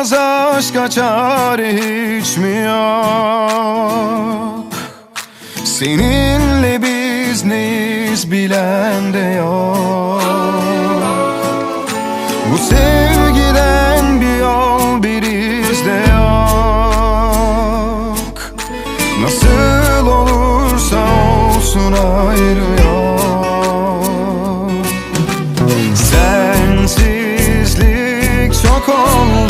başka çare hiç mi yok Seninle biz neyiz bilen de yok. Bu sevgiden bir yol bir iz de yok. Nasıl olursa olsun ayrı yok. Sensizlik çok oldu